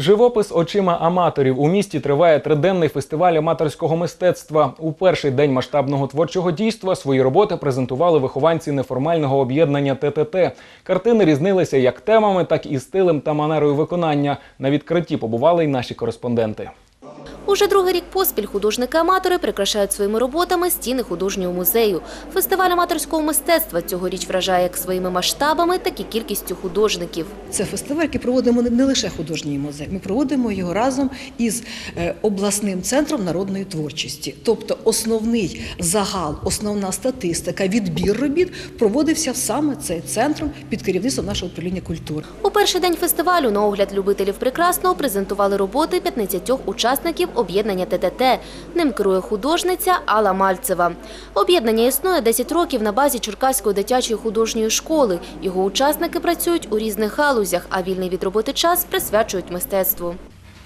Живопис очима аматорів у місті триває триденний фестиваль аматорського мистецтва. У перший день масштабного творчого дійства свої роботи презентували вихованці неформального об'єднання ТТТ. Картини різнилися як темами, так і стилем та манерою виконання. На відкритті побували й наші кореспонденти. Уже другий рік поспіль художники-аматори прикрашають своїми роботами стіни художнього музею. Фестиваль аматорського мистецтва цьогоріч вражає як своїми масштабами, так і кількістю художників. Це фестиваль, який проводимо не- лише художній музей. Ми проводимо його разом із е, обласним центром народної творчості. Тобто основний загал, основна статистика, відбір робіт проводився саме цей центром під керівництвом нашого управління культури. У перший день фестивалю на огляд любителів прекрасного презентували роботи 15 учасників об'єднання ТТТ. Ним керує художниця Алла Мальцева. Об'єднання існує 10 років на базі Черкаської дитячої художньої школи. Його учасники працюють у різних галузях, а вільний від роботи час присвячують мистецтву.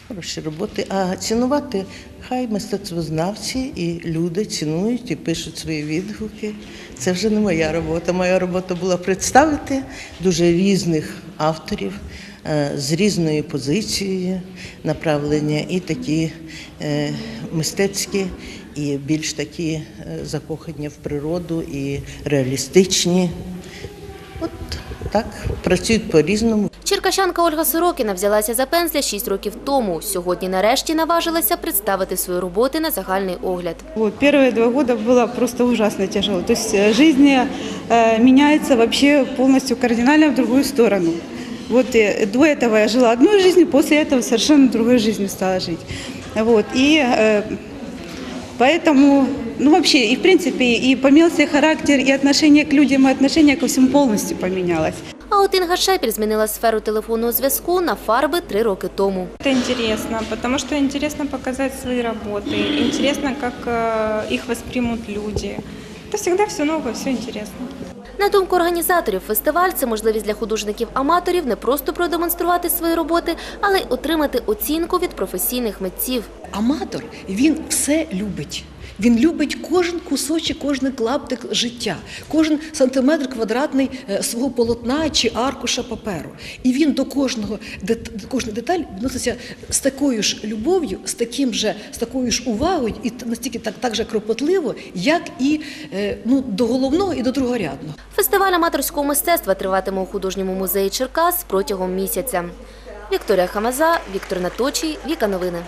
Хороші роботи, а цінувати хай мистецтвознавці і люди цінують і пишуть свої відгуки. Це вже не моя робота. Моя робота була представити дуже різних авторів з різною позицією направлення, і такі е, мистецькі, і більш такі е, закохані в природу, і реалістичні. От так працюють по-різному. Черкащанка Ольга Сорокіна взялася за пензля 6 років тому. Сьогодні нарешті наважилася представити свої роботи на загальний огляд. Вот, первые два года было просто ужасно тяжело. То есть э, жизнь э, меняется вообще полностью кардинально в другую сторону. Вот э, до этого я жила одной жизнью, после этого совершенно другой жизнью стала жить. Вот, и э, поэтому, ну вообще, и в принципе, и поменялся характер, и отношение к людям, и отношение ко всему полностью поменялось. А от Інга Шепіль змінила сферу телефонного зв'язку на фарби три роки тому. Это интересно, потому что интересно показать свои работы, интересно, как э, их воспримут люди. Это всегда все новое, все интересно. На думку організаторів, фестиваль це можливість для художників-аматорів не просто продемонструвати свої роботи, але й отримати оцінку від професійних митців. Аматор він все любить. Він любить кожен кусочок, кожен клаптик життя, кожен сантиметр квадратний е, свого полотна чи аркуша паперу. І він до кожного до кожної деталі відноситься з такою ж любов'ю, з таким же, з такою ж увагою, і настільки так, так же кропотливо, як і е, ну, до головного і до другорядного. Фестиваль аматорського мистецтва триватиме у художньому музеї Черкас протягом місяця. Вікторія Хамаза, Віктор Наточій, Віка Новини.